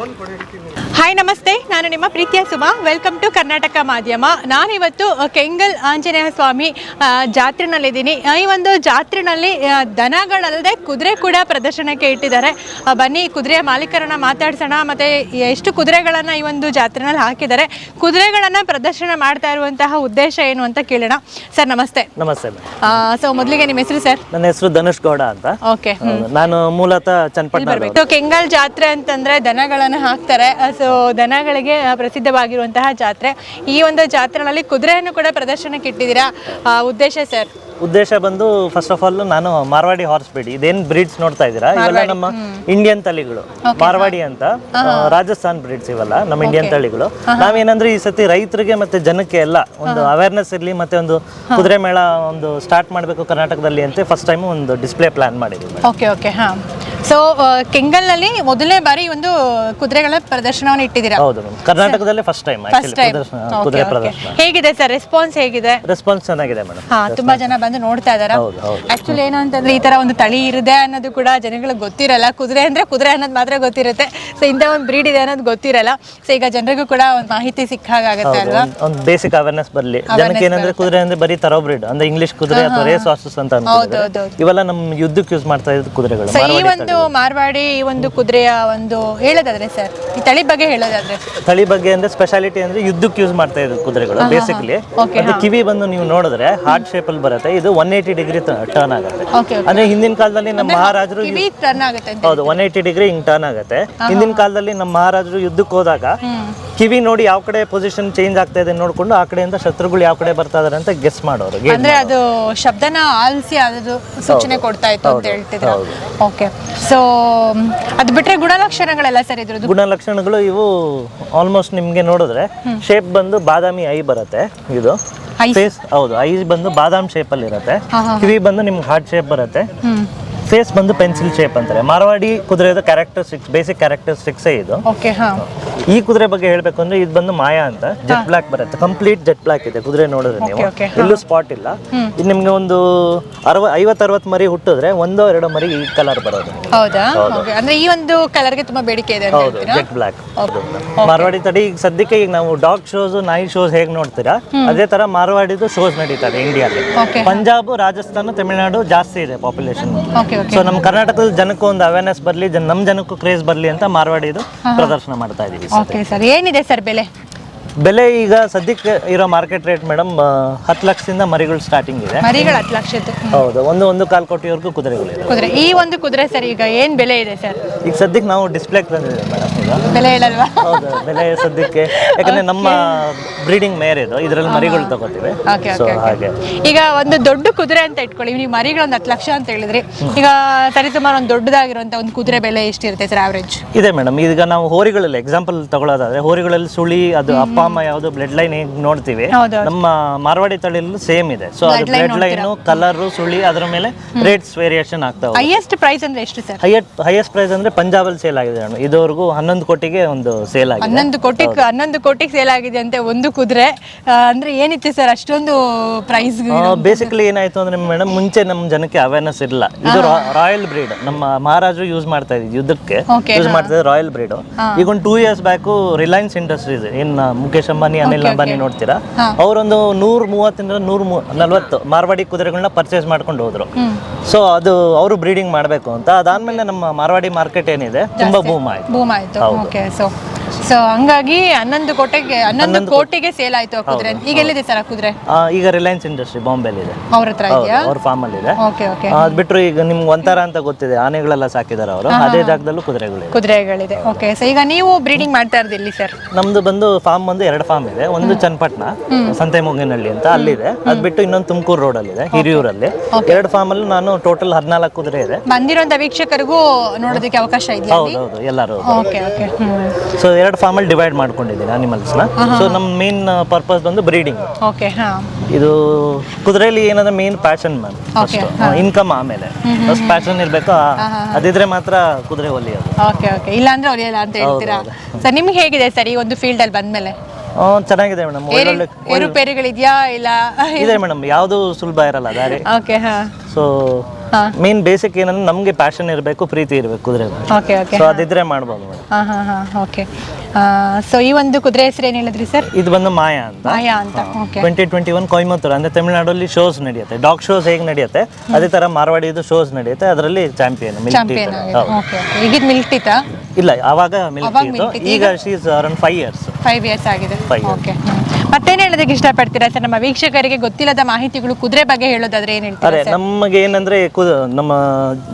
Hi ನಮಸ್ತೆ. ನಾನು ನಿಮ್ಮ ಪ್ರೀತಿಯ ಸುಮಾ. ವೆಲ್ಕಮ್ ಟು ಕರ್ನಾಟಕ ಮಾಧ್ಯಮ. ನಾನಿವತ್ತು ಕೆಂಗಲ್ ಆಂಜನೇಯ ಸ್ವಾಮಿ ಜಾತ್ರೆನಲ್ಲಿದ್ದೀನಿ. ಈ ಒಂದು ಜಾತ್ರೆನಲ್ಲಿ ದನಗಳಲ್ಲದೆ ಕುದುರೆ ಕೂಡ ಪ್ರದರ್ಶನಕ್ಕೆ ಇಟ್ಟಿದ್ದಾರೆ. ಬನ್ನಿ ಕುದುರೆಯ ಮಾಲೀಕರನ್ನ ಮಾತಾಡ್ಸೋಣ. ಮತ್ತೆ ಎಷ್ಟು ಕುದುರೆಗಳನ್ನ ಈ ಒಂದು ಜಾತ್ರೆನಲ್ಲಿ ಹಾಕಿದ್ದಾರೆ. ಕುದುರೆಗಳನ್ನ ಪ್ರದರ್ಶನ ಮಾಡ್ತಾ ಇರುವಂತಹ ಉದ್ದೇಶ ಏನು ಅಂತ ಕೇಳೋಣ. ಸರ್ ನಮಸ್ತೆ. ನಮಸ್ತೆ ಸೊ ಮೊದಲಿಗೆ ನಿಮ್ಮ ಹೆಸರು ಸರ್? ನನ್ನ ಹೆಸರು ಧನುಷ್ ಗೌಡ ಅಂತ. ಓಕೆ ನಾನು ಮೂಲತಃ ಚನ್ನಪಟ್ಟಣ ಬರ್ಬೇಕು. ಕೆಂಗಲ್ ಜಾತ್ರೆ ಅಂತಂದ್ರೆ ದನಗಳನ್ನು ಹಾಕ್ತಾರೆ. ಸೊ ದನಗಳಿಗೆ ಪ್ರಸಿದ್ಧವಾಗಿರುವಂತಹ ಜಾತ್ರೆ. ಈ ಒಂದು ಜಾತ್ರೆಗಳಲ್ಲಿ ಕುದುರೆಯನ್ನು ಕೂಡ ಪ್ರದರ್ಶನಕ್ಕೆ ಇಟ್ಟಿದ್ದೀರಾ? ಉದ್ದೇಶ ಸರ್ ಉದ್ದೇಶ ಬಂದು ಫಸ್ಟ್ ಆಫ್ ಆಲ್ ನಾನು ಮಾರ್ವಾಡಿ ಹಾರ್ಸ್ ಬ್ರೀಡ್ ಇದೇನ್ ಬ್ರೀಡ್ಸ್ ನೋಡ್ತಾ ಇದ್ದೀರಾ? ಇವೆಲ್ಲ ನಮ್ಮ ಇಂಡಿಯನ್ ತಳಿಗಳು. ಮಾರ್ವಾಡಿ ಅಂತ ರಾಜಸ್ಥಾನ್ ಬ್ರೀಡ್ಸ್ ಇವೆಲ್ಲ ನಮ್ಮ ಇಂಡಿಯನ್ ತಳಿಗಳು. ನಾವೇನಂದ್ರೆ ಈ ಸತಿ ರೈತರಿಗೆ ಮತ್ತೆ ಜನಕ್ಕೆ ಎಲ್ಲ ಒಂದು ಅವೇರ್ನೆಸ್ ಇರಲಿ ಮತ್ತೆ ಒಂದು ಕುದುರೆ ಮೇಳ ಒಂದು ಸ್ಟಾರ್ಟ್ ಮಾಡಬೇಕು ಕರ್ನಾಟಕದಲ್ಲಿ ಅಂತ ಫಸ್ಟ್ ಟೈಮ್ ಒಂದು ಡಿಸ್ಪ್ಲೇ ಪ್ಲಾನ್ ಮಾಡಿದ್ವಿ ಓಕೆ ಓಕೆ ಹಾಂ. ಸೊ ಕೆಂಗಲ್ನಲ್ಲಿ ಮೊದಲನೇ ಬಾರಿ ಒಂದು ಕುದುರೆಗಳ ಪ್ರದರ್ಶನವನ್ನು ಇಟ್ಟಿದ್ದೀರಾ? ಹೌದು ಮೇಡಮ್ ಕರ್ನಾಟಕದಲ್ಲೇ ಫಸ್ಟ್ ಟೈಮ್ ಫಸ್ಟ್ ಟೈಮ್ ಕುದುರೆ ಪ್ರದರ್ಶನ. ಹೇಗಿದೆ ಸರ್ ರೆಸ್ಪಾನ್ಸ್ ಹೇಗಿದೆ? ರೆಸ್ಪಾನ್ಸ್ ಚೆನ್ನಾಗಿದೆ ಮೇಡಮ್ ಹಾ ತುಂಬಾ ಜನ ಬಂದು ನೋಡ್ತಾ ಇದಾರ? ಆಕ್ಚುಲಿ ಏನು ಅಂತಂದ್ರೆ ಈ ತರ ಒಂದು ತಳಿ ಇದೆ ಅನ್ನೋದು ಕೂಡ ಜನಗಳಿಗೆ ಗೊತ್ತಿರಲ್ಲ. ಕುದುರೆ ಅಂದ್ರೆ ಕುದುರೆ ಅನ್ನೋದು ಮಾತ್ರ ಗೊತ್ತಿರುತ್ತೆ. ಸೊ ಇಂತ ಒಂದು ಬ್ರೀಡ್ ಇದೆ ಅನ್ನೋದು ಗೊತ್ತಿರಲ್ಲ. ಸೊ ಈಗ ಜನರಿಗೂ ಕೂಡ ಒಂದು ಮಾಹಿತಿ ಸಿಕ್ಕ ಹಾಗಾಗುತ್ತೆ ಅಲ್ವಾ? ಒಂದು ಬೇಸಿಕ್ ಅವೇರ್ನೆಸ್ ಬರಲಿ. ಜನಕ್ಕೆ ಏನಂದ್ರೆ ಕುದುರೆ ಅಂದ್ರೆ ಬರೀ ತರೋ ಬ್ರೀಡ್ ಅಂದ್ರೆ ಇಂಗ್ಲಿಷ್ ಕುದುರೆ ಅಥವಾ ರೇಸ್ ಹಾರ್ಸಸ್ ಅಂತ ಅನ್ಕೊಂಡಿದ್ದಾರೆ. ಇವೆಲ್ಲ ನಮ್ಮ ಯುದ್ಧಕ್ಕೆ ಯೂಸ್ ಮಾಡ್ತಾ ಇದ್ದು ಕುದುರೆಗಳು ಈ ಮಾರ್ವಾಡಿ ಒಂದು ಮಾರ್ವಾಡಿ ಈ ಒಂದು ಕುದುರೆಯ ಒಂದು ಹೇಳೋದಾದ್ರೆ ಸರ್ ಈ ತಳಿ ಬಗ್ಗೆ ಹೇಳೋದಾದ್ರೆ. ತಳಿ ಬಗ್ಗೆ ಅಂದ್ರೆ ಸ್ಪೆಷಾಲಿಟಿ ಅಂದ್ರೆ ಯುದ್ಧಕ್ಕೆ ಯೂಸ್ ಮಾಡ್ತಾ ಇದ್ರು ಕುದುರೆಗಳು ಬೇಸಿಕಲಿ ಅದು ಕಿವಿ ಬಂದು ನೀವು ನೋಡಿದ್ರೆ ಹಾರ್ಟ್ ಶೇಪ್ ಅಲ್ಲಿ ಬರುತ್ತೆ ಇದು ಒನ್ ಏಯ್ಟಿ ಡಿಗ್ರಿ ಟರ್ನ್ ಆಗುತ್ತೆ. ಅಂದ್ರೆ ಹಿಂದಿನ ಕಾಲದಲ್ಲಿ ನಮ್ಮ ಮಹಾರಾಜರು ಟರ್ನ್ ಆಗುತ್ತೆ ಹೌದು ಒನ್ ಏಯ್ಟಿ ಡಿಗ್ರಿ ಹಿಂಗ್ ಟರ್ನ್ ಆಗುತ್ತೆ. ಹಿಂದಿನ ಕಾಲದಲ್ಲಿ ನಮ್ಮ ಮಹಾರಾಜರು ಯುದ್ಧಕ್ಕೆ ಹೋದಾಗ ಕಿವಿ ನೋಡಿ ಯಾವ ಕಡೆ ಪೊಸಿಷನ್ ಚೇಂಜ್ ಆಗ್ತಾ ಇದೆ ನೋಡ್ಕೊಂಡು ಆ ಕಡೆಯಿಂದ ಶತ್ರುಗಳು ಯಾವ ಕಡೆ ಬರ್ತಾ ಇದಾರೆ ಅಂತ ಗೆಸ್ ಮಾಡೋರು ಅಂದ್ರೆ ಅದು ಶಬ್ದನ ಆಲಿಸಿ ಅದು ಸೂಚನೆ ಕೊಡ್ತಾ ಇತ್ತು ಅಂತ ಹೇಳ್ತಿದ್ರು ಓಕೆ ಸೊ ಅದು ಬಿಟ್ರೆ ಗುಣಲಕ್ಷಣಗಳೆಲ್ಲ ಸರಿ ಇದ್ರದ್ದು? ಗುಣಲಕ್ಷಣಗಳು ಇವು ಆಲ್ಮೋಸ್ಟ್ ನಿಮ್ಗೆ ನೋಡಿದ್ರೆ ಶೇಪ್ ಬಂದು ಬಾದಾಮಿ ಐ ಬರುತ್ತೆ ಇದು? ಫೇಸ್ ಹೌದು ಐ ಬಂದು ಬಾದಾಮ್ ಶೇಪ್ ಅಲ್ಲಿ ಇರುತ್ತೆ. ಕಿವಿ ಬಂದು ನಿಮ್ಗೆ ಹಾರ್ಟ್ ಶೇಪ್ ಬರುತ್ತೆ. ಫೇಸ್ ಬಂದು ಪೆನ್ಸಿಲ್ ಶೇಪ್ ಅಂತಾರೆ. ಮಾರವಾಡಿ ಕುದುರೆದು ಕ್ಯಾರೆಕ್ಟರಿಸ್ಟಿಕ್ಸ್ ಬೇಸಿಕ್ ಕ್ಯಾರೆಕ್ಟರಿಸ್ಟಿಕ್ಸೇ ಇದು. ಓಕೆ ಹಾ. ಈ ಕುದುರೆ ಬಗ್ಗೆ ಹೇಳ್ಬೇಕು ಅಂದ್ರೆ ಇದು ಬಂದು ಮಾಯಾ ಅಂತ. ಜೆಟ್ ಬ್ಲಾಕ್ ಬರುತ್ತೆ. ಕಂಪ್ಲೀಟ್ ಜೆಟ್ ಬ್ಲಾಕ್ ಇದೆ ಕುದುರೆ ನೋಡಿದ್ರೆ ನೀವು. ಎಲ್ಲೂ ಸ್ಪಾಟ್ ಇಲ್ಲ ಇದು ನಿಮ್ಗೆ ಒಂದು ಅರವ ಐವತ್ ಅರವತ್ ಮರಿ ಹುಟ್ಟಿದ್ರೆ ಒಂದೋ ಎರಡೋ ಮರಿ ಈ ಕಲರ್ ಬರೋದು ಹೌದಾ? ಅಂದ್ರೆ ಈ ಒಂದು ಕಲರ್ಗೆ ತುಂಬಾ ಬೇಡಿಕೆ ಇದೆ ಹೌದು ಜೆಟ್ ಬ್ಲಾಕ್ ಮಾರ್ವಾಡಿ ತಡಿ ಈಗ ಸದ್ಯಕ್ಕೆ ಈಗ ನಾವು ಡಾಗ್ ಶೋಸ್ ನಾಯಿ ಶೋಸ್ ಹೇಗೆ ನೋಡ್ತೀರಾ? ಅದೇ ತರ ಮಾರ್ವಾಡಿದು ಶೋಸ್ ನಡೀತಾರೆ ಇಂಡಿಯಾದಲ್ಲಿ ಪಂಜಾಬ್ ರಾಜಸ್ಥಾನ ತಮಿಳುನಾಡು ಜಾಸ್ತಿ ಇದೆ ಪಾಪ್ಯುಲೇಷನ್ ಸೊ ನಮ್ಮ ಕರ್ನಾಟಕದ ಜನಕ್ಕೂ ಒಂದು ಅವೇರ್ನೆಸ್ ಬರಲಿ ಜನ ನಮ್ಮ ಜನಕ್ಕೂ ಕ್ರೇಜ್ ಬರಲಿ ಅಂತ ಮಾರ್ವಾಡಿದು ಪ್ರದರ್ಶನ ಮಾಡ್ತಾ ಇದ್ದೀವಿ ಓಕೆ ಸರ್ ಏನಿದೆ ಸರ್ ಬೆಲೆ? ಬೆಲೆ ಈಗ ಸದ್ಯಕ್ಕೆ ಇರೋ ಮಾರ್ಕೆಟ್ ರೇಟ್ ಮೇಡಮ್ ಹತ್ತು ಲಕ್ಷದಿಂದ ಮರಿಗಳು ಸ್ಟಾರ್ಟಿಂಗ್ ಇದೆ. ಮರಿಗಳು ಹತ್ತು ಲಕ್ಷದ್ದು. ಹೌದು ಒಂದು ಒಂದು ಕಾಲ್ ಕೋಟಿವರೆಗೂ ಕುದುರೆಗಳು ಕುದುರೆ. ಈ ಒಂದು ಕುದುರೆ ಸರ್ ಈಗ ಏನು ಬೆಲೆ ಇದೆ ಸರ್ ಈಗ ಸದ್ಯಕ್ಕೆ ನಾವು ಡಿಸ್ಪ್ಲೇ ತಂದಿದ್ದೀವಿ ಮೇಡಮ್ ಈಗ. ಬೆಲೆ ಹೇಳಲ್ವಾ? ಹೌದು ಬೆಲೆ ಸದ್ಯಕ್ಕೆ. ಯಾಕಂದ್ರೆ ನಮ್ಮ ಬ್ರೀಡಿಂಗ್ ಮೇರ್ ಇದು. ಇದರಲ್ಲಿ ಮರಿಗಳು ತಗೋತೀವಿ. ಓಕೆ ಸೊ ಓಕೆ ಹಾಗೆ. ಈಗ ಒಂದು ದೊಡ್ಡ ಕುದುರೆ ಅಂತ ಇಟ್ಕೊಳ್ಳಿ. ನೀವು ಮರಿಗಳು ಒಂದು ಹತ್ತು ಲಕ್ಷ ಅಂತ ಹೇಳಿದ್ರಿ. ಈಗ ಸರಿಸುಮಾರು ಒಂದು ದೊಡ್ಡದಾಗಿರುವಂತ ಒಂದು ಕುದುರೆ ಬೆಲೆ ಎಷ್ಟಿರುತ್ತೆ ಸರ್ ಆವರೇಜ್ ಇದೆ ಮೇಡಮ್ ಈಗ ನಾವು ಹೋರಿಗಳಲ್ಲಿ ಎಕ್ಸಾಂಪಲ್ ತಗೊಳ್ಳೋದಾದ್ರೆ ಹೋರಿಗಳಲ್ಲಿ ಸುಳಿ ಅದು ಅಪ್ಪ ಅಮ್ಮ ಯಾವುದು ಬ್ಲಡ್ ಲೈನ್ ಈಗ ನೋಡ್ತೀವಿ. ಹೌದು ನಮ್ಮ ಮಾರ್ವಾಡಿ ತಳಿಯಲ್ಲೂ ಸೇಮ್ ಇದೆ. ಸೊ ಅದು ಬ್ಲಡ್ ಲೈನ್ ಕಲರ್ ಸುಳಿ ಅದರ ಮೇಲೆ ರೇಟ್ಸ್ ವೇರಿಯೇಷನ್ ಆಗ್ತಾವೆ ಹೋಗುತ್ತೆ. ಹೈಯೆಸ್ಟ್ ಪ್ರೈಸ್ ಅಂದ್ರೆ ಎಷ್ಟು ಸರ್? ಹೈಯೆಸ್ಟ್ ಪ್ರೈಸ್ ಅಂದ್ರೆ ಪಂಜಾಬಲ್ಲಿ ಸೇಲ್ ಆಗಿದೆ ಮೇಡಮ್ ಇದುವರೆಗೂ ಹನ್ನೊಂದು ಕೋಟಿಗೆ ಒಂದು ಸೇಲ್ ಆಗಿದೆ. ಹನ್ನೊಂದು ಕೋಟಿ ಹನ್ನೊಂದು ಕೋಟಿಗೆ ಸೇಲ್ ಆಗಿದೆ ಅಂತೆ ಒಂದು ಕುದುರೆ. ಅಂದ್ರೆ ಏನಿತ್ತು ಸರ್ ಅಷ್ಟೊಂದು ಪ್ರೈಸ್ ಬೇಸಿಕಲಿ ಏನಾಯ್ತು ಅಂದ್ರೆ ಮೇಡಮ್ ಮುಂಚೆ ನಮ್ಮ ಜನಕ್ಕೆ ಅವೇರ್ನೆಸ್ ಇಲ್ಲ ಇದು ರಾಯಲ್ ಬ್ರೀಡ್ ನಮ್ಮ ಮಹಾರಾಜರು ಯೂಸ್ ಮಾಡ್ತಾ ಇದ್ದೀವಿ ಯುದ್ಧಕ್ಕೆ. ಯೂಸ್ ಮಾಡ್ತಾ ರಾಯಲ್ ಬ್ರೀಡ್ ಈಗ ಒಂದು two years back Reliance Industries in Mukesh Ambani Anil Ambani ನೋಡ್ತೀರಾ? ಅವರೊಂದು ನೂರ ಮೂವತ್ತರಿಂದ ನೂರ ನಲ್ವತ್ತು ಮಾರ್ವಾಡಿ ಕುದುರೆಗಳನ್ನ ಪರ್ಚೇಸ್ ಮಾಡ್ಕೊಂಡು ಹೋದ್ರು. ಸೊ ಅದು ಅವರು ಬ್ರೀಡಿಂಗ್ ಮಾಡಬೇಕು ಅಂತ. ಅದಾದ್ಮೇಲೆ ನಮ್ಮ ಮಾರ್ವಾಡಿ ಮಾರ್ಕೆಟ್ ಏನಿದೆ ತುಂಬಾ ಬೂಮ್ ಆಯ್ತು. ಬೂಮ್ ಆಯ್ತು. ಓಕೆ ಸೊ ಸೊ ಹಂಗಾಗಿ ಹನ್ನೊಂದು ಕೋಟೆಗೆ ಹನ್ನೊಂದು ಕೋಟಿಗೆ ಸೇಲ್ ಆಯ್ತು ಆ ಕುದುರೆ. ಈಗ ಎಲ್ಲಿದೆ ಸರ್ ಕುದ್ರೆ ಕುದುರೆ? ಆ, ಈಗ ರಿಲಯನ್ಸ್ ಇಂಡಸ್ಟ್ರಿ ಬಾಂಬೆಲಿ ಇದೆ. ಅವ್ರ ಹತ್ರ ಇದೆಯಾ? ಅವ್ರ ಫಾರ್ಮ್ ಅಲ್ಲಿ ಇದೆ. ಓಕೆ ಓಕೆ ಅದ್ ಬಿಟ್ರು ಈಗ ನಿಮ್ಗೆ ಒಂಥರ ಅಂತ ಗೊತ್ತಿದೆ. ಆನೆಗಳೆಲ್ಲ ಸಾಕಿದಾರೆ ಅವರು. ಅದೇ ಜಾಗದಲ್ಲೂ ಕುದುರೆಗಳಿದೆ. ಕುದುರೆಗಳಿದೆ. ಓಕೆ ಸೊ ಈಗ ನೀವು ಬ್ರೀಡಿಂಗ್ ಮಾಡ್ತಾ ಇರೋದು ಇಲ್ಲಿ ಸರ್ ನಮ್ದು ಬಂದು ಫಾರ್ಮ್ ಒಂದು ಎರಡು ಫಾರ್ಮ್ ಇದೆ. ಒಂದು ಚನ್ನಪಟ್ಟಣ ಸಂತೆಮೊಗ್ಗಿನಹಳ್ಳಿ ಅಂತ ಅಲ್ಲಿದೆ. ಅದ್ ಬಿಟ್ಟು ಇನ್ನೊಂದು ತುಮಕೂರು ರೋಡ್ ಅಲ್ಲಿ ಇದೆ ಹಿರಿಯೂರಲ್ಲಿ. ಎರಡು ಫಾರ್ಮ್ ಅಲ್ಲಿ ನಾನು ಟೋಟಲ್ ಹದಿನಾಲ್ಕು ಕುದುರೆ ಇದೆ. ಬಂದಿರೋಂಥ ವೀಕ್ಷಕರಿಗೂ ನೋಡೋದಕ್ಕೆ ಅವಕಾಶ ಇದೆಯಾ ಹೌದು ಹೌದು. ಎಲ್ಲರೂ ಓಕೆ ಓಕೆ ಸೊ ಎರಡು ಫಾರ್ಮಲ್ಲಿ ಡಿವೈಡ್ ಮಾಡ್ಕೊಂಡಿದ್ದೀನಿ ಅನಿಮಲ್ಸ್ನ ಸೊ ನಮ್ಮ ಮೇನ್ ಪರ್ಪಸ್ ಬಂದು ಬ್ರೀಡಿಂಗ್ ಓಕೆ ಹಾಂ. ಇದು ಕುದುರೆಯಲ್ಲಿ ಏನಂದ್ರೆ main passion ma'am first income ಆಮೇಲೆ. ಫಸ್ಟ್ ಪ್ಯಾಷನ್ ಇರಬೇಕು ಅದಿದ್ರೆ ಮಾತ್ರ ಕುದುರೆ ಒಲಿಯೋದು ಓಕೆ ಓಕೆ ಇಲ್ಲ ಅಂದ್ರೆ ಹೊಲಿಯಲ್ಲ ಅಂತ ಹೇಳ್ತೀರಾ? ಸರ್ ನಿಮ್ಗೆ ಹೇಗಿದೆ ಸರ್ ಈ ಒಂದು ಫೀಲ್ಡ್ ಅಲ್ಲಿ ಬಂದ್ಮೇಲೆ? ಆ, ಚೆನ್ನಾಗಿದೆ ಮೇಡಮ್. ಒಳ್ಳೊಳ್ಳೆ ಏರುಪೇರುಗಳಿದೆಯಾ ಇಲ್ಲ? ಇದೆ ಮೇಡಮ್. ಯಾವುದು ಸುಲಭ ಇರಲ್ಲ ದಾರಿ. ಓಕೆ ಹಾಂ. ಸೊ. ಮೇನ್ ಬೇಸಿಕ್ ಏನಂದ್ರೆ ನಮಗೆ ಪ್ಯಾಷನ್ ಇರಬೇಕು ಪ್ರೀತಿ ಇರಬೇಕು ಕುದುರೆ ಓಕೆ ಓಕೆ ಸೊ ಅದಿದ್ರೆ ಮಾಡಬಹುದು ಮೇಡಮ್. ಹಾಂ ಹಾಂ ಹಾಂ ಓಕೆ ಸೊ ಈ ಒಂದು ಕುದುರೆ ಹೆಸರು ಏನು ಹೇಳಿದ್ರಿ ಸರ್ ಇದು ಬಂದು ಮಾಯಾ ಅಂತ. ಮಾಯಾ ಅಂತ okay twenty twenty one Coimbatore ಅಂದ್ರೆ ತಮಿಳುನಾಡಲ್ಲಿ ಶೋಸ್ ನಡೆಯುತ್ತೆ. ಡಾಗ್ ಶೋಸ್ ಹೇಗೆ ನಡೆಯುತ್ತೆ? ಅದೇ ತರ ಮಾರ್ವಾಡಿದು ಶೋಸ್ ನಡೆಯುತ್ತೆ. ಅದರಲ್ಲಿ ಚಾಂಪಿಯನ್ ಚಾಂಪಿಯನ್ ಓಕೆ ಈಗಿದ್ ಮಿಲ್ಕ್ ಟೀತಾ ಇಲ್ಲ ಅವಾಗ ಮಿಲ್ಕ್ ಇತ್ತು ಈಗ she's around five years five years ಆಗಿದೆ. ಓಕೆ ಮತ್ತೆ ಓಕೆ ಮತ್ತೇನು ಹೇಳೋದಕ್ಕೆ ಇಷ್ಟಪಡ್ತೀರಾ ಸರ್ ನಮ್ಮ ವೀಕ್ಷಕರಿಗೆ ಗೊತ್ತಿಲ್ಲದ ಮಾಹಿತಿಗಳು ಕುದುರೆ ಬಗ್ಗೆ ಹೇಳೋದಾದ್ರೆ ಏನು ಹೇಳ್ತೀರಾ ನಮಗೆ ಏನಂದ್ರೆ ಕುದು ನಮ್ಮ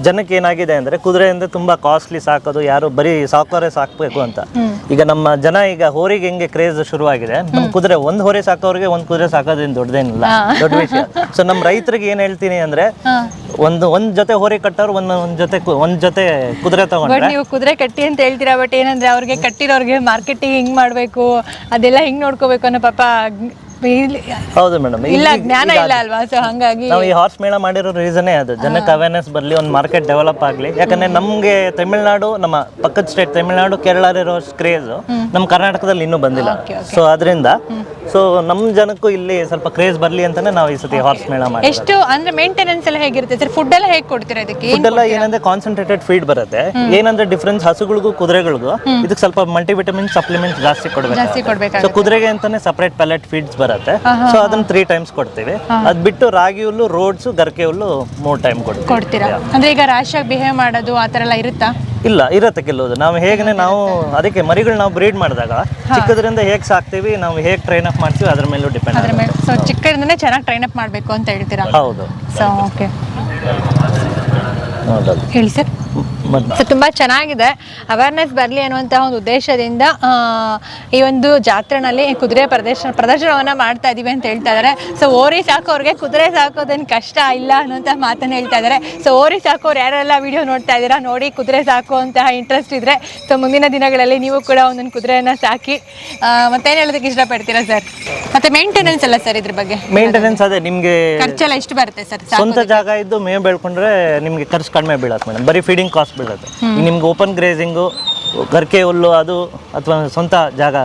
ಜನಕ್ಕೆ ಏನಾಗಿದೆ ಅಂದ್ರೆ ಕುದುರೆಯಿಂದ ಅಂದ್ರೆ ತುಂಬಾ ಕಾಸ್ಟ್ಲಿ ಸಾಕೋದು ಯಾರು ಬರೀ ಸಾಕೋರೆ ಸಾಕ್ಬೇಕು ಅಂತ. ಈಗ ನಮ್ಮ ಜನ ಈಗ ಹೋರಿಗೆ ಹೆಂಗೆ ಕ್ರೇಜ್ ಶುರುವಾಗಿದೆ. ನಮ್ಮ ಕುದುರೆ ಒಂದ್ ಹೊರೆ ಸಾಕೋರಿಗೆ ಒಂದ್ ಕುದುರೆ ಸಾಕೋದ್ರಿಂದ ದೊಡ್ಡದೇನಿಲ್ಲ ದೊಡ್ಡ ವಿಷಯ. ಸೊ ನಮ್ಮ ರೈತರಿಗೆ ಏನ್ ಹೇಳ್ತೀನಿ ಅಂದ್ರೆ ಒಂದು ಒಂದ್ ಜೊತೆ ಹೋರಿ ಕಟ್ಟೋರು ಒಂದ್ ಒಂದ್ ಜೊತೆ ಕು- ಒಂದ್ ಜೊತೆ ಕುದುರೆ ತಗೊಂಡ್ರೆ ನೀವು ಕುದುರೆ ಕಟ್ಟಿ ಅಂತ ಹೇಳ್ತೀರಾ ಬಟ್ ಏನಂದ್ರೆ ಅವ್ರಿಗೆ ಕಟ್ಟಿರೋರಿಗೆ ಮಾರ್ಕೆಟಿಂಗ್ ಹಿಂಗ್ ಮಾಡ್ಬೇಕು ಅದೆಲ್ಲ ಹಿಂಗ್ ನೋಡ್ಕೋಬೇಕು ಅನ್ನೋ ಪಾಪ ಹೌದು ಮೇಡಮ್ ಇಲ್ಲ ಜ್ಞಾನ ಇಲ್ಲ ಅಲ್ವಾ? ಸೊ ಹಂಗಾಗಿ ನಾವು ಈ ಹಾರ್ಸ್ ಮೇಳ ಮಾಡಿರೋ ರೀಸನೇ ಅದು. ಜನಕ್ಕೆ ಅವೇರ್ನೆಸ್ ಬರಲಿ ಒಂದು ಮಾರ್ಕೆಟ್ ಡೆವಲಪ್ ಆಗಲಿ. ಯಾಕಂದ್ರೆ ನಮಗೆ ತಮಿಳ್ನಾಡು ನಮ್ಮ ಪಕ್ಕದ ಸ್ಟೇಟ್ ತಮಿಳ್ನಾಡು ಕೇರಳ ಇರೋ ಕ್ರೇಜ್ ನಮ್ಮ ಕರ್ನಾಟಕದಲ್ಲಿ ಇನ್ನೂ ಬಂದಿಲ್ಲ. ಸೊ ಅದರಿಂದ ಸೊ ನಮ್ಮ ಜನಕ್ಕೂ ಇಲ್ಲಿ ಸ್ವಲ್ಪ ಕ್ರೇಜ್ ಬರಲಿ ಅಂತಾನೆ ನಾವು ಈ ಸತಿ ಹಾರ್ಸ್ ಮೇಳ ಮಾಡಿ ಎಷ್ಟು ಅಂದ್ರೆ ಮೇಂಟೆನೆನ್ಸ್ ಎಲ್ಲ ಹೇಗಿರುತ್ತೆ? ಸರ್ ಫುಡ್ ಎಲ್ಲ ಹೇಗೆ ಕೊಡ್ತೀರಾ ಇದಕ್ಕೆ? ಫುಡ್ ಎಲ್ಲ ಏನಂದ್ರೆ ಕಾನ್ಸಂಟ್ರೇಟೆಡ್ ಫೀಡ್ ಬರುತ್ತೆ. ಏನಂದ್ರೆ ಡಿಫ್ರೆನ್ಸ್ ಹಸುಗಳಿಗೂ ಕುದುರೆಗಳಿಗೂ ಇದಕ್ಕೆ ಸ್ವಲ್ಪ ಮಲ್ಟಿವಿಟಮಿನ್ ಸಪ್ಲಿಮೆಂಟ್ ಜಾಸ್ತಿ ಕೊಡಬೇಕು ಜಾಸ್ತಿ ಸೊ ಕುದುರೆಗೆ ಅಂತಾನೆ ಸಪರೇಟ್ ಪ್ಯಾಲೆಟ್ ಫೀಡ್ಸ್ ಬರುತ್ತೆ. ಸೊ ಅದನ್ನ ತ್ರೀ ಟೈಮ್ಸ್ ಕೊಡ್ತೀವಿ. ಅದ್ ಬಿಟ್ಟು ರಾಗಿ ಹುಲ್ಲು ರೋಡ್ಸ್ ಗರ್ಕೆ ಹುಲ್ಲು ಮೂರ್ ಟೈಮ್ ಕೊಡ್ತೀವಿ. ಕೊಡ್ತೀರಾ? ಅಂದ್ರೆ ಈಗ ರಾಶಿಯಾಗಿ ಬಿಹೇವ್ ಮಾಡೋದು ಆ ಥರ ಎಲ್ಲ ಇರುತ್ತಾ? ಇಲ್ಲ ಇರತ್ತೆ ಕೆಲವು ನಾವು ಹೇಗೆ ನಾವು ಅದಕ್ಕೆ ಮರಿಗಳು ನಾವು ಬ್ರೀಡ್ ಮಾಡಿದಾಗ ಚಿಕ್ಕದ್ರಿಂದ ಹೇಗ್ ಸಾಕ್ತೀವಿ ನಾವು ಹೇಗ್ ಟ್ರೈನ್ ಅಪ್ ಮಾಡ್ತೀವಿ ಅದ್ರ ಮೇಲೂ ಡಿಪೆಂಡ್ ಅದ್ರ ಮೇಲೆ ಸೊ ಚಿಕ್ಕದಿಂದನೇ ಚೆನ್ನಾಗಿ ಟ್ರೈನ್ ಅಪ್ ಮಾಡಬೇಕು ಅಂತ ಹೇಳ್ತೀರಾ? ಹೌದು. ಸೊ ಓಕೆ ಹೇಳಿ ಸರ್. ಸೊ ತುಂಬ ಚೆನ್ನಾಗಿದೆ. ಅವೇರ್ನೆಸ್ ಬರಲಿ ಅನ್ನುವಂತಹ ಒಂದು ಉದ್ದೇಶದಿಂದ ಈ ಒಂದು ಜಾತ್ರೆನಲ್ಲಿ ಕುದುರೆ ಪ್ರದರ್ಶನ ಪ್ರದರ್ಶನವನ್ನು ಮಾಡ್ತಾ ಇದ್ದೀವಿ ಅಂತ ಹೇಳ್ತಾ ಇದ್ದಾರೆ ಸೊ ಓರಿ ಸಾಕೋರಿಗೆ ಕುದುರೆ ಸಾಕೋದೇನು ಕಷ್ಟ ಇಲ್ಲ ಅನ್ನೋಂಥ ಮಾತನ್ನು ಹೇಳ್ತಾ ಇದ್ದಾರೆ ಸೊ ಓರಿ ಸಾಕೋರು ಯಾರೆಲ್ಲ ವಿಡಿಯೋ ನೋಡ್ತಾ ಇದ್ದೀರಾ ನೋಡಿ ಕುದುರೆ ಸಾಕುವಂತಹ ಇಂಟ್ರೆಸ್ಟ್ ಇದ್ದರೆ ಸೊ ಮುಂದಿನ ದಿನಗಳಲ್ಲಿ ನೀವು ಕೂಡ ಒಂದೊಂದು ಕುದುರೆಯನ್ನು ಸಾಕಿ. ಮತ್ತೇನು ಹೇಳೋದಕ್ಕೆ ಇಷ್ಟಪಡ್ತೀರಾ ಸರ್ ಮತ್ತೆ ಮೇಂಟೆನೆನ್ಸ್ ಅಲ್ಲ ಸರ್ ಇದ್ರ ಬಗ್ಗೆ? ಮೇಂಟೆನೆನ್ಸ್ ಅದೇ ನಿಮಗೆ ಖರ್ಚೆಲ್ಲ ಎಷ್ಟು ಬರುತ್ತೆ ಸರ್ ಸ್ವಂತ ಜಾಗ ಇದ್ದು ಮೇವು ಬೆಳ್ಕೊಂಡ್ರೆ ನಿಮಗೆ ಖರ್ಚು ಕಡಿಮೆ ಬೀಳತ್ತೆ ಮೇಡಮ್ ಬರೀ ಫೀಡಿಂಗ್ ಕಾಸ್ಟ್ ಬೀಳುತ್ತೆ. ನಿಮ್ಗೆ ಓಪನ್ ಗ್ರೇಸಿಂಗು ಗರ್ಕೆ ಹುಲ್ಲು ಅದು ಅಥವಾ ಸ್ವಂತ ಜಾಗ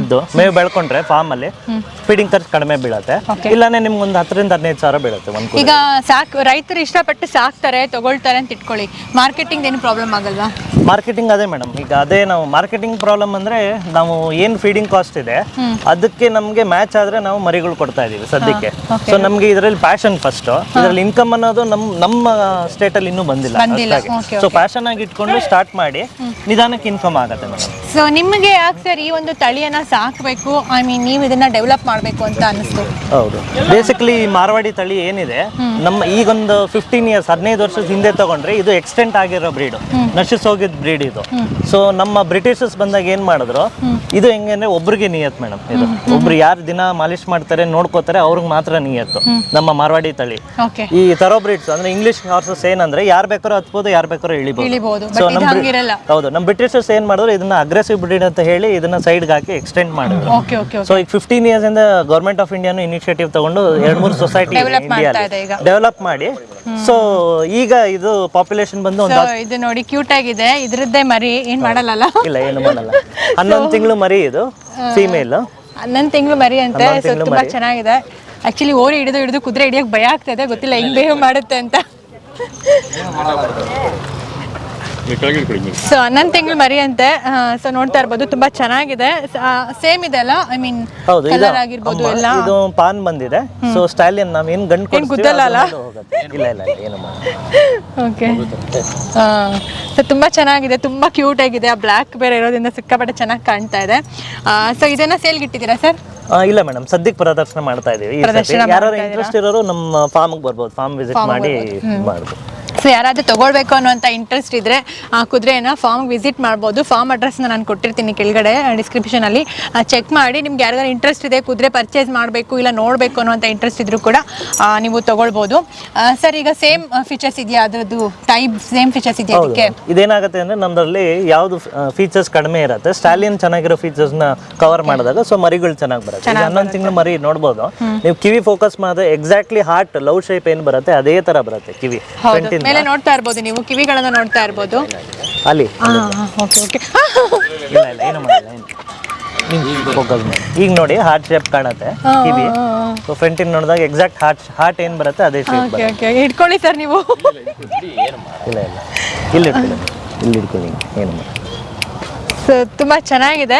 ಇದ್ದು ಮೇವು ಬೆಳ್ಕೊಂಡ್ರೆ ಫಾರ್ಮ್ ಅಲ್ಲಿ ಫೀಡಿಂಗ್ ಖರ್ಚು ಕಡಿಮೆ ಬೀಳತ್ತೆ. ಇಲ್ಲಾಂದ್ರೆ ನಿಮ್ಗೆ ಒಂದು ಹತ್ತರಿಂದ ಹದಿನೈದು ಸಾವಿರ ಬೀಳುತ್ತೆ ಒಂದು ಈಗ ಸಾಕು ರೈತರು ಇಷ್ಟಪಟ್ಟು ಸಾಕ್ತಾರೆ ತಗೊಳ್ತಾರೆ ಅಂತ ಇಟ್ಕೊಳ್ಳಿ. ಮಾರ್ಕೆಟಿಂಗ್ ಏನು ಪ್ರಾಬ್ಲಮ್ ಆಗಲ್ವಾ? ಮಾರ್ಕೆಟಿಂಗ್ ಅದೇ ಮೇಡಮ್ ಈಗ ಅದೇ ನಾವು ಮಾರ್ಕೆಟಿಂಗ್ ಪ್ರಾಬ್ಲಮ್ ಅಂದ್ರೆ ನಾವು ಏನ್ ಫೀಡಿಂಗ್ ಕಾಸ್ಟ್ ಇದೆ ಅದಕ್ಕೆ ನಮಗೆ ಮ್ಯಾಚ್ ಆದ್ರೆ ನಾವು ಮರಿಗಳು ಕೊಡ್ತಾ ಇದೀವಿ ಸದ್ಯಕ್ಕೆ. ಸೊ ನಮಗೆ ಇದರಲ್ಲಿ ಪ್ಯಾಷನ್ ಫಸ್ಟ್ ಇದರಲ್ಲಿ ಇನ್ಕಮ್ ಅನ್ನೋದು ನಮ್ ನಮ್ಮ ಸ್ಟೇಟ್ ಅಲ್ಲಿ ಇನ್ನೂ ಬಂದಿಲ್ಲ ಸೊ ಪ್ಯಾಷನ್ ಆಗಿ ಇಟ್ಕೊಂಡು ಸ್ಟಾರ್ಟ್ ಮಾಡಿ ನಿಧಾನಕ್ಕೆ ಇನ್ಕಮ್ ಆಗತ್ತೆ ಮೇಡಮ್. ಸೊ ನಿಮಗೆ ಯಾಕೆ ಸರ್ ಈ ಒಂದು ತಳಿಯನ್ನ ಸಾಕಬೇಕು? ಐ ಮೀನ್ ನೀವು ಇದನ್ನ ಡೆವಲಪ್ ಮಾಡಬೇಕು ಅಂತ ಅನಿಸ್ತು. ಹೌದು. ಬೇಸಿಕಲಿ ಮಾರ್ವಾಡಿ ತಳಿ ಏನಿದೆ ನಮ್ಮ ಈಗೊಂದು ಫಿಫ್ಟೀನ್ ಇಯರ್ಸ್ ಹದಿನೈದು ವರ್ಷದ ಹಿಂದೆ ತಗೊಂಡ್ರೆ ಇದು ಎಕ್ಸ್ಟೆಂಟ್ ಆಗಿರೋ ಬ್ರೀಡ್ ನಶಿಸ್ ಹೋಗಿದ್ ಬ್ರೀಡ್ ಇದು. ಸೊ ನಮ್ಮ ಬ್ರಿಟಿಷರ್ಸ್ ಬಂದಾಗ ಏನ್ ಮಾಡಿದ್ರು ಇದು ಹೆಂಗೆ ಅಂದ್ರೆ ಒಬ್ರಿಗೆ ನಿಯತ್ ಮೇಡಮ್ ಇದು. ಒಬ್ರು ಯಾರು ದಿನ ಮಾಲಿಶ್ ಮಾಡ್ತಾರೆ ನೋಡ್ಕೋತಾರೆ ಅವ್ರಿಗೆ ಮಾತ್ರ ನಿಯತ್ತು ನಮ್ಮ ಮಾರ್ವಾಡಿ ತಳಿ. ಈ ತರೋ ಬ್ರೀಡ್ಸ್ ಅಂದ್ರೆ ಇಂಗ್ಲಿಷ್ ಹಾರ್ಸಸ್ ಏನಂದ್ರೆ ಯಾರು ಬೇಕಾದ್ರೂ ಹತ್ಬೋದು ಯಾರು ಬೇಕಾದ್ರೂ ಇಳಿಬಹುದು ಸೊ ನಮ್ಮ ಹೌದು ನಮ್ಮ ಬ್ರಿಟಿಷರ್ಸ್ ಏನ್ ಮಾಡಿದ್ರು ಇದನ್ನ ಅಗ್ರೆಸಿವ್ ಬ್ರೀಡ್ ಅಂತ ಹೇಳಿ ಇದನ್ನ ಸೈಡ್ಗೆ ಹಾಕಿ ಎಕ್ಸ್ಟೆಂಡ್ ಮಾಡಿದ್ರು. ಓಕೆ ಓಕೆ ಸೊ ಈಗ ಫಿಫ್ಟೀನ್ ಇಯರ್ಸ್ ಇಂದ ಗೌರ್ಮೆಂಟ್ ಆಫ್ ಇಂಡಿಯಾನು ಇನಿಷಿಯೇಟಿವ್ ತಗೊಂಡು ಎರಡು ಮೂರು ಸೊಸೈಟಿ ಮಾಡ್ತಾ ಇದೆ ಈಗ. ಡೆವಲಪ್ ಮಾಡಿ. ಸೊ ಈಗ ಇದು ಪಾಪ್ಯುಲೇಷನ್ ಬಂದು ಒಂದು ಇದು ನೋಡಿ ಕ್ಯೂಟ್ ಆಗಿದೆ. ಇದ್ರದ್ದೇ ಮರಿ ಏನ್ ಮಾಡಲ್ಲ ಇಲ್ಲ ಏನು ಮಾಡಲ್ಲ. ಹನ್ನೊಂದು ತಿಂಗಳು ಮರಿ ಇದು ಫೀಮೇಲ್ ಹನ್ನೊಂದು ತಿಂಗಳು ಮರಿ ಅಂತೆ. ಸೊ ತುಂಬಾ ಚೆನ್ನಾಗಿದೆ. ಆಕ್ಚುಲಿ ಓರಿ ಹಿಡಿದು ಹಿಡಿದು ಕುದುರೆ ಹಿಡಿಯಕ್ ಭಯ ಆಗ್ತಾ ಇದೆ. ಗೊತ್ತಿಲ್ಲ ಹೆಂಗ್ ಬೇವ್ ಮಾಡುತ್ತೆ ಅಂತ. ಸೊ ಹನ್ನೊಂದು ತಿಂಗಳು ಮರಿ ಅಂತೆ ಸೊ ನೋಡ್ತಾ ಇರ್ಬೋದು ತುಂಬಾ ಚೆನ್ನಾಗಿದೆ. ಸೇಮ್ ಇದೆ ಅಲ್ಲ? ಐ ಮೀನ್ ಹೌದು ಇದು ಕಲರ್ ಆಗಿರ್ಬೋದು ಅಮ್ಮ, ಎಲ್ಲ. ಇದು ಪಾನ್ ಬಂದಿದೆ. ಸೊ ಸ್ಟಾಲಿಯನ್ ನಾವ್ ಏನ್ ಗಂಡು ಗುದ್ದಲ್ಲ ಅಲ್ಲ? ಇಲ್ಲ ಇಲ್ಲ ಇಲ್ಲ, ಏನು ಮಾಡಲ್ಲ ಓಕೆ ಸೊ ತುಂಬಾ ಚೆನ್ನಾಗಿದೆ ತುಂಬಾ ಕ್ಯೂಟ್ ಆಗಿದೆ. ಆ ಬ್ಲ್ಯಾಕ್ ಬೇರೆ ಇರೋದ್ರಿಂದ ಸಿಕ್ಕಾಪಟ್ಟೆ ಚೆನ್ನಾಗಿ ಕಾಣ್ತಾ ಇದೆ. ಸೊ ಇದನ್ನ ಸೇಲ್ಗೆ ಇಟ್ಟಿದ್ದೀರಾ ಸರ್ ಆ, ಇಲ್ಲ ಮೇಡಮ್ ಸದ್ಯಕ್ಕೆ ಪ್ರದರ್ಶನ ಮಾಡ್ತಾ ಇದೀವಿ. ಈ ಸತಿ ಪ್ರದರ್ಶನ ಯಾರು ಇಂಟ್ರೆಸ್ಟ್ ಇರೋರು ನಮ್ಮ ಫಾರ್ಮ್ಗೆ ಬರ್ಬೋದು. ಫಾರ್ಮ್ ವಿಸಿಟ್ ಮಾಡಿ ಮಾಡ್ಬೋದು. ಸೊ ಯಾರಾದರೂ ತೊಗೊಳ್ಬೇಕು ಅನ್ನುವಂಥ ಇಂಟ್ರೆಸ್ಟ್ ಇದ್ದರೆ ಆ ಕುದುರೆನ ಫಾರ್ಮ್ ವಿಸಿಟ್ ಮಾಡ್ಬೋದು. ಫಾರ್ಮ್ ಅಡ್ರೆಸ್ನ ನಾನು ಕೊಟ್ಟಿರ್ತೀನಿ ಕೆಳಗಡೆ ಡಿಸ್ಕ್ರಿಪ್ಷನಲ್ಲಿ ಚೆಕ್ ಮಾಡಿ ನಿಮ್ಗೆ ಯಾರಿಗಾರು ಇಂಟ್ರೆಸ್ಟ್ ಇದೆ ಕುದುರೆ ಪರ್ಚೇಸ್ ಮಾಡಬೇಕು ಇಲ್ಲ ನೋಡಬೇಕು ಅನ್ನುವಂಥ ಇಂಟ್ರೆಸ್ಟ್ ಇದ್ರೂ ಕೂಡ ನೀವು ತೊಗೊಳ್ಬೋದು. ಸರ್ ಈಗ ಸೇಮ್ ಫೀಚರ್ಸ್ ಇದೆಯಾ? ಅದರದ್ದು ಟೈಪ್ ಸೇಮ್ ಫೀಚರ್ಸ್ ಇದೆಯಾ ಅದಕ್ಕೆ? ಇದೇನಾಗುತ್ತೆ ಅಂದ್ರೆ ನಮ್ಮದರಲ್ಲಿ ಯಾವುದು ಫೀಚರ್ಸ್ ಕಡಿಮೆ ಇರುತ್ತೆ. ಸ್ಟಾಲಿನ್ ಚೆನ್ನಾಗಿರೋ ಫೀಚರ್ಸ್ನ ಕವರ್ ಮಾಡಿದಾಗ ಸೊ ಮರಿಗಳು ಚೆನ್ನಾಗಿ ಬರುತ್ತೆ. ಹನ್ನೊಂದು ತಿಂಗಳು ಮರಿ ನೋಡ್ಬೋದು. ನೀವು ಕಿವಿ ಫೋಕಸ್ ಮಾಡಿದ್ರೆ ಎಕ್ಸಾಕ್ಟ್ಲಿ ಹಾರ್ಟ್ ಲವ್ ಶೇಪ್ ಏನು ಬರುತ್ತೆ? ಅದೇ ತರ ಬರುತ್ತೆ ಕಿವಿ. ಫ್ರಂಟಿಂದ ಮೇಲೆ ನೋಡ್ತಾ ಇರ್ಬೋದು ನೀವು ಕಿವಿಗಳನ್ನ ನೋಡ್ತಾ ಇರ್ಬೋದು. ಅಲ್ಲಿ ಓಕೆ ಓಕೆ. ಇಲ್ಲ ಇಲ್ಲ ಏನು ಮಾಡಿಲ್ಲ ಏನು ಫೋಕಸ್ ಮಾಡಿ ಈಗ ನೋಡಿ ಹಾರ್ಟ್ ಶೇಪ್ ಕಾಣುತ್ತೆ ಕಿವಿ. ಸೊ ಫ್ರಂಟಿಂದ ನೋಡಿದಾಗ ಎಕ್ಸಾಕ್ಟ್ ಹಾರ್ಟ್ ಹಾರ್ಟ್ ಏನ್ ಬರುತ್ತೆ ಅದೇ ಶೇಪ್ ಓಕೆ ಓಕೆ. ಇಟ್ಕೊಳ್ಳಿ ಸರ್ ನೀವು. ಇಲ್ಲ ಇಲ್ಲ ಇಲ್ಲಿ. ಇಟ್ಕೊಳ್ಳಿ ಇಲ್ಲಿ ಇಟ್ಕೊಳ್ಳಿ. ಏನು ಮಾಡಿ ತುಂಬ ಚೆನ್ನಾಗಿದೆ.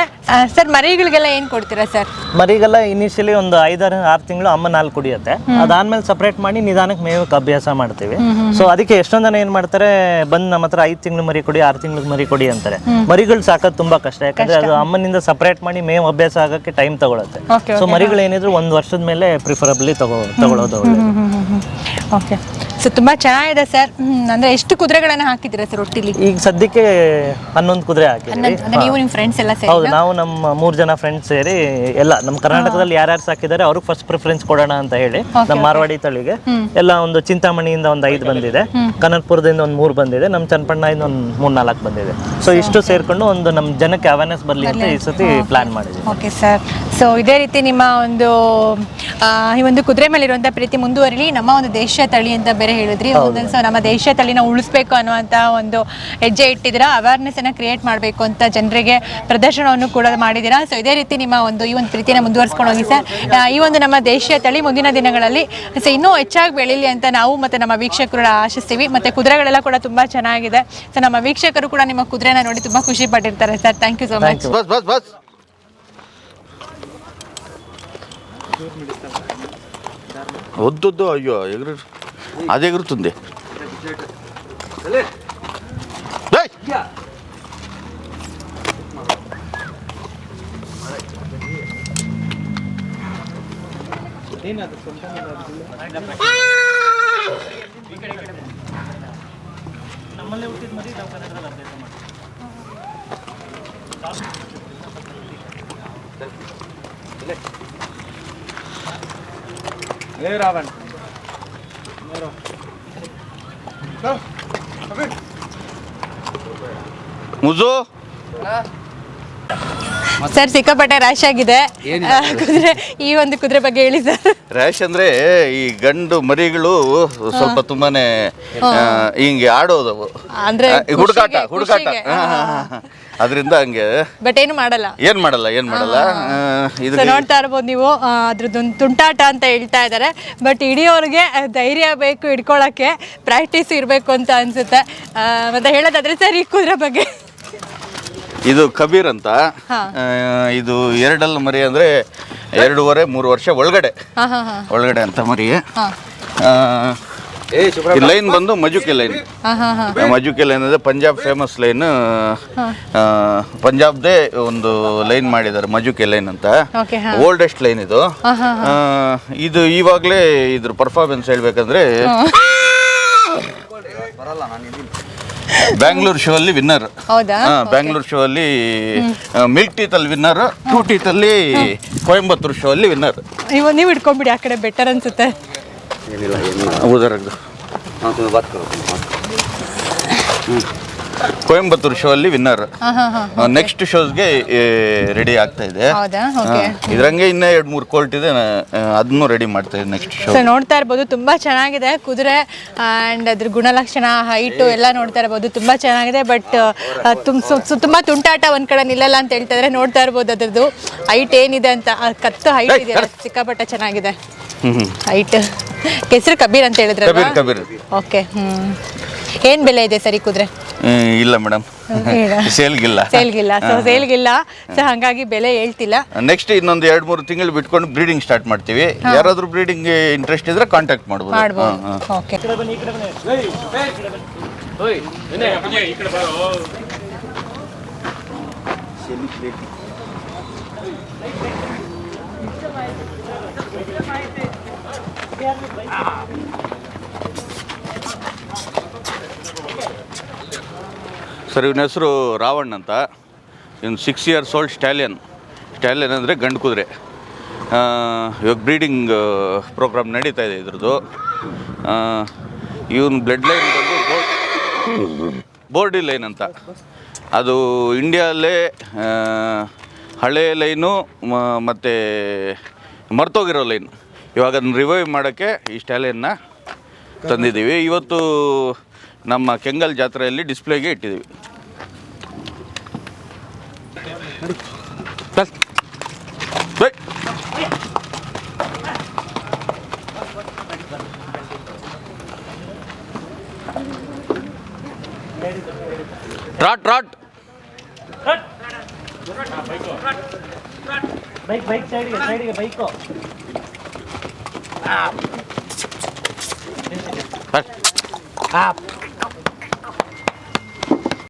ಸರ್ ಮರಿಗಳಿಗೆಲ್ಲ ಏನು ಕೊಡ್ತೀರಾ ಸರ್? ಮರಿಗೆಲ್ಲ ಇನಿಷಿಯಲಿ ಒಂದು ಐದಾರು ಆರು ತಿಂಗಳು ಅಮ್ಮ ನಾಲ್ಕು ಕುಡಿಯುತ್ತೆ. ಅದಾದ್ಮೇಲೆ ಸಪ್ರೇಟ್ ಮಾಡಿ ನಿಧಾನಕ್ಕೆ ಮೇವಕ್ಕೆ ಅಭ್ಯಾಸ ಮಾಡ್ತೀವಿ. ಸೊ ಅದಕ್ಕೆ ಎಷ್ಟೊಂದು ಜನ ಏನ್ ಮಾಡ್ತಾರೆ ಬಂದ್ ನಮ್ಮ ಹತ್ರ ಐದು ತಿಂಗಳು ಮರಿ ಕೊಡಿ ಆರು ತಿಂಗಳು ಮರಿ ಕೊಡಿ ಅಂತಾರೆ. ಮರಿಗಳು ಸಾಕೋದು ತುಂಬಾ ಕಷ್ಟ. ಯಾಕಂದ್ರೆ ಅದು ಅಮ್ಮನಿಂದ ಸಪ್ರೇಟ್ ಮಾಡಿ ಮೇವು ಅಭ್ಯಾಸ ಆಗಕ್ಕೆ ಟೈಮ್ ತಗೊಳುತ್ತೆ. ಸೊ ಮರಿಗಳು ಏನಿದ್ರು ಒಂದು ವರ್ಷದ ಮೇಲೆ ಪ್ರಿಫರಬ್ಲಿ ತಗೋ ತಗೊಳ್ಳೋದು. ಓಕೆ ಸೊ ತುಂಬಾ ಚೆನ್ನಾಗಿದೆ ಸರ್. ಅಂದ್ರೆ ಎಷ್ಟು ಕುದುರೆಗಳನ್ನ ಹಾಕಿದ್ರೆ ಸರ್ ಒಟ್ಟಿಲಿ? ಈಗ ಸದ್ಯಕ್ಕೆ ಹನ್ನೊಂದು ಕುದುರೆ ಹಾಕಿ ಹನ್ನೊಂದು. ಅಂದರೆ ನೀವು ನಿಮ್ಮ ಫ್ರೆಂಡ್ಸ್ ಎಲ್ಲ ಸೇರಿ ಹೌದು ನಾವು ನಮ್ಮ ಮೂರು ಜನ ಫ್ರೆಂಡ್ಸ್ ಸೇರಿ ಎಲ್ಲ ನಮ್ಮ ಕರ್ನಾಟಕದಲ್ಲಿ ಯಾರ್ಯಾರು ಸಾಕಿದ್ದಾರೆ ಅವ್ರಿಗೆ ಫಸ್ಟ್ ಪ್ರಿಫರೆನ್ಸ್ ಕೊಡೋಣ ಅಂತ ಹೇಳಿ ನಮ್ಮ ಮಾರ್ವಾಡಿ ತಳಿಗೆ. ಎಲ್ಲ ಒಂದು ಚಿಂತಾಮಣಿಯಿಂದ ಒಂದು ಐದು ಬಂದಿದೆ. ಕನಕಪುರದಿಂದ ಒಂದು ಮೂರು ಬಂದಿದೆ. ನಮ್ಮ ಚನ್ನಪಣ್ಣದಿಂದ ಒಂದು ಮೂರ್ ನಾಲ್ಕು ಬಂದಿದೆ ಸೊ ಇಷ್ಟು ಸೇರ್ಕೊಂಡು ಒಂದು ನಮ್ಮ ಜನಕ್ಕೆ ಅವೇರ್ನೆಸ್ ಬರಲಿ ಅಂತ ಈ ಸತಿ ಪ್ಲಾನ್ ಮಾಡಿದ್ವಿ ಓಕೆ ಸರ್ ಸೊ ಇದೇ ರೀತಿ ನಿಮ್ಮ ಒಂದು ಈ ಒಂದು ಕುದುರೆ ಮೇಲೆ ಇರುವಂಥ ಪ್ರೀತಿ ಮುಂದುವರಿಲಿ ನಮ್ಮ ಒಂದು ದೇಶ ತಳಿ ಅಂತ ಬೇರೆ ಹೇಳಿದ್ರಿ. ಒಂದು ಸೊ ನಮ್ಮ ದೇಶ ತಳಿನ ಉಳಿಸ್ಬೇಕು ಅನ್ನುವಂತ ಒಂದು ಹೆಜ್ಜೆ ಇಟ್ಟಿದ್ದೀರಾ? ಅವೇರ್ನೆಸ್ ಅನ್ನ ಕ್ರಿಯೇಟ್ ಮಾಡಬೇಕು ಅಂತ ಜನರಿಗೆ ಪ್ರದರ್ಶನವನ್ನು ಕೂಡ ಮಾಡಿದ್ದೀರಾ? ಸೊ ಇದೇ ರೀತಿ ನಿಮ್ಮ ಒಂದು ಈ ಒಂದು ಪ್ರೀತಿನ ಮುಂದುವರಿಸ್ಕೊಂಡು ಹೋಗಿ ಸರ್. ಈ ಒಂದು ನಮ್ಮ ದೇಶೀಯ ತಳಿ ಮುಂದಿನ ದಿನಗಳಲ್ಲಿ ಸೊ ಇನ್ನೂ ಹೆಚ್ಚಾಗಿ ಬೆಳೀಲಿ ಅಂತ ನಾವು ಮತ್ತೆ ನಮ್ಮ ವೀಕ್ಷಕರು ಆಶಿಸ್ತೀವಿ. ಮತ್ತೆ ಕುದುರೆಗಳೆಲ್ಲ ಕೂಡ ತುಂಬಾ ಚೆನ್ನಾಗಿದೆ. ಸೊ ನಮ್ಮ ವೀಕ್ಷಕರು ಕೂಡ ನಿಮ್ಮ ಕುದುರೆನ ನೋಡಿ ತುಂಬಾ ಖುಷಿ ಪಟ್ಟಿರ್ತಾರೆ sir. Thank you so much వద్దొద్దు అయ్యో ఎగురు అది ఎగురుతుంది ನಮ್ಮಲ್ಲೇ ಹುಟ್ಟಿದ ಮರಿ ನಾವು ಕನ್ನಡದಲ್ಲಿ ಅಭ್ಯಾಸ ಮಾಡ್ತೀವಿ డేయ్! ಮುಜು. ಸರ್ ಸಿಕ್ಕಾಪಟ್ಟೆ ರ್ಯಾಶ್ ಆಗಿದೆ. ಕುದುರೆ ಈ ಒಂದು ಕುದುರೆ ಬಗ್ಗೆ ಹೇಳಿ ಸರ್. ರ್ಯಾಶ್ ಅಂದ್ರೆ ಈ ಗಂಡು ಮರಿಗಳು ಸ್ವಲ್ಪ ತುಂಬಾನೇ ಹಿಂಗೆ ಆಡೋದವು. ಅಂದ್ರೆ ಹುಡುಕಾಟ ಹುಡುಕಾಟ. ಅದರಿಂದ ಹಂಗೆ. ಬಟ್ ಏನು ಮಾಡಲ್ಲ. ಏನು ಮಾಡಲ್ಲ ಏನು ಮಾಡಲ್ಲ? ಆ, ಇದು ಸೊ ನೋಡ್ತಾ ಇರ್ಬೋದು ನೀವು ಆ, ಅದ್ರದ್ದೊಂದು ತುಂಟಾಟ ಅಂತ ಹೇಳ್ತಾ ಇದ್ದಾರೆ ಬಟ್ ಹಿಡಿಯೋರಿಗೆ ಧೈರ್ಯ ಬೇಕು ಹಿಡ್ಕೊಳಕ್ಕೆ ಪ್ರಾಕ್ಟೀಸ್ ಇರಬೇಕು ಅಂತ ಅನ್ಸುತ್ತೆ. ಆ, ಮತ್ತೆ ಹೇಳೋದಾದ್ರೆ ಸರ್ ಈ ಕುದುರೆ ಬಗ್ಗೆ. ಇದು ಕಬೀರ್ ಅಂತ. ಹಾ. ಆ, ಇದು ಎರಡಲ್ಲ ಮರಿ ಅಂದ್ರೆ ಎರಡೂವರೆ ಮೂರು ವರ್ಷ ಒಳಗಡೆ. ಹಾಂ ಹಾಂ ಹಾಂ. ಒಳಗಡೆ ಅಂತ ಮರಿ. ಹಾಂ. ಆ, ಈ ಲೈನ್ ಬಂದು ಮಜುಕೆ ಲೈನ್. ಹಾಂ ಹಾಂ ಹಾಂ. ಮಜುಕೆ ಲೈನ್ ಅಂದ್ರೆ ಪಂಜಾಬ್ ಫೇಮಸ್ ಲೈನ್ ಪಂಜಾಬ್ದೇ ಒಂದು ಲೈನ್ ಮಾಡಿದ್ದಾರೆ ಮಜುಕೆ ಲೈನ್ ಅಂತ. ಓಲ್ಡೆಸ್ಟ್ ಲೈನ್ ಇದು. ಇದು ಇವಾಗಲೇ ಇದ್ರ ಪರ್ಫಾರ್ಮೆನ್ಸ್ ಹೇಳ್ಬೇಕಂದ್ರೆ ಬ್ಯಾಂಗ್ಳೂರ್ ಶೋ ಅಲ್ಲಿ ವಿನ್ನರ್ ಹೌದಾ? ಬ್ಯಾಂಗ್ಳೂರ್ ಶೋ ಅಲ್ಲಿ ಮಿಲ್ಕ್ ಟೀತ್ ಅಲ್ಲಿ ವಿನ್ನರ್ ಟೂ ಟೀತ್ ಅಲ್ಲಿ ಕೊಯಂಬತ್ತೂರ್ ಶೋ ಅಲ್ಲಿ ವಿನ್ನರ್ ನೀವು ನೀವು ಇಟ್ಕೊಂಡ್ಬಿಡಿ ಆ ಕಡೆ ಬೆಟರ್ ಅನ್ಸುತ್ತೆ. ಉದರದ್ದು ಕೊಯಂಬತ್ತೂರು ಶೋ ಅಲ್ಲಿ ವಿನ್ನರ್. ಹಾಂ ಹಾಂ ಹಾಂ ನೆಕ್ಸ್ಟ್ ಶೋಸ್ಗೆ ರೆಡಿ ಆಗ್ತಾ ಇದೆ. ಹೌದಾ? ಓಕೆ ಇದ್ರಂಗೆ ಇನ್ನೂ ಎರಡು ಮೂರು ಕೋಲ್ಟ್ ಇದೆ ಅದನ್ನು ರೆಡಿ ಮಾಡ್ತಾ ಇದೆ ನೆಕ್ಸ್ಟ್ ಶೋ ನೋಡ್ತಾ ಇರ್ಬೋದು ತುಂಬಾ ಚೆನ್ನಾಗಿದೆ. ಕುದುರೆ ಅಂಡ್ ಅದ್ರ ಗುಣಲಕ್ಷಣ ಹೈಟ್ ಎಲ್ಲ ನೋಡ್ತಾ ಇರ್ಬೋದು ತುಂಬಾ ಚೆನ್ನಾಗಿದೆ. ಬಟ್ ತುಮ್ ಸು- ಸು- ತುಂಬಾ ತುಂಟಾಟ ಒಂದ್ ಕಡೆ ನಿಲ್ಲಲ್ಲ ಅಂತ ಹೇಳ್ತಾ ಇದ್ರೆ ನೋಡ್ತಾ ಇರ್ಬೋದು ಅದ್ರದ್ದು. ಹೈಟ್ ಏನಿದೆ ಅಂತ ಕತ್ತು ಹೈಟ್ ಇದೆ ಸಿಕ್ಕಾಪಟ್ಟೆ ಚೆನ್ನಾಗಿದೆ. ಹೈಟ್ ಹೆಸರು ಕಬೀರ್ ಅಂತ ಹೇಳಿದ್ರೆ ಕಬೀರ್ ಕಬೀರ್. ಓಕೆ ಹ್ಮ್. ಏನ್ ಬೆಲೆ ಇದೆ ಸರಿ ಕುದುರೆ? ಇಲ್ಲ ಮೇಡಮ್ ಸೇಲ್ಗಿಲ್ಲ. ಸೇಲ್ಗಿಲ್ಲ. ಸೊ ಸೇಲ್ಗಿಲ್ಲ. ಸೊ ಹಾಗಾಗಿ ಬೆಲೆ ಹೇಳ್ತಿಲ್ಲ. ನೆಕ್ಸ್ಟ್ ಇನ್ನೊಂದು ಎರಡು ಮೂರು ತಿಂಗಳು ಬಿಟ್ಕೊಂಡು ಬ್ರೀಡಿಂಗ್ ಸ್ಟಾರ್ಟ್ ಮಾಡ್ತೀವಿ. ಯಾರಾದ್ರೂ ಬ್ರೀಡಿಂಗ್ ಇಂಟ್ರೆಸ್ಟ್ ಇದ್ರೆ ಕಾಂಟ್ಯಾಕ್ಟ್ ಮಾಡ್ಬೋದು. ಮಾಡ್ಬೋದು. ಹಾ. ಸರ್ ಇವನ ಹೆಸರು ರಾವಣ್ ಅಂತ. ಇವನು six years old stallion stallion ಅಂದರೆ ಗಂಡು ಕುದುರೆ. ಇವಾಗ ಬ್ರೀಡಿಂಗ್ ಪ್ರೋಗ್ರಾಮ್ ನಡೀತಾ ಇದೆ ಇದ್ರದ್ದು. ಇವನ್ ಬ್ಲಡ್ ಲೈನ್ ಬೋರ್ಡ್ ಬೋರ್ಡಿ ಲೈನ್ ಅಂತ. ಅದು ಇಂಡಿಯಾದಲ್ಲೇ ಆ, ಹಳೆ ಲೈನು ಮತ್ತು ಮರ್ತೋಗಿರೋ ಲೈನ್. ಇವಾಗ ಅದನ್ನು ರಿವೈವ್ ಮಾಡೋಕ್ಕೆ ಈ ಸ್ಟ್ಯಾಲಿಯನ್ನ ತಂದಿದ್ದೀವಿ. ಇವತ್ತು ನಮ್ಮ ಕೆಂಗಲ್ ಜಾತ್ರೆಯಲ್ಲಿ ಡಿಸ್ಪ್ಲೇಗೆ ಇಟ್ಟಿದ್ದೀವಿ. ಟ್ರಾಟ್ ಟ್ರಾಟ್ ಬೈಕ್ ಬೈಕ್ ಸೈಡ್ಗೆ ಸೈಡ್ಗೆ ಬೈಕು อาบอาบ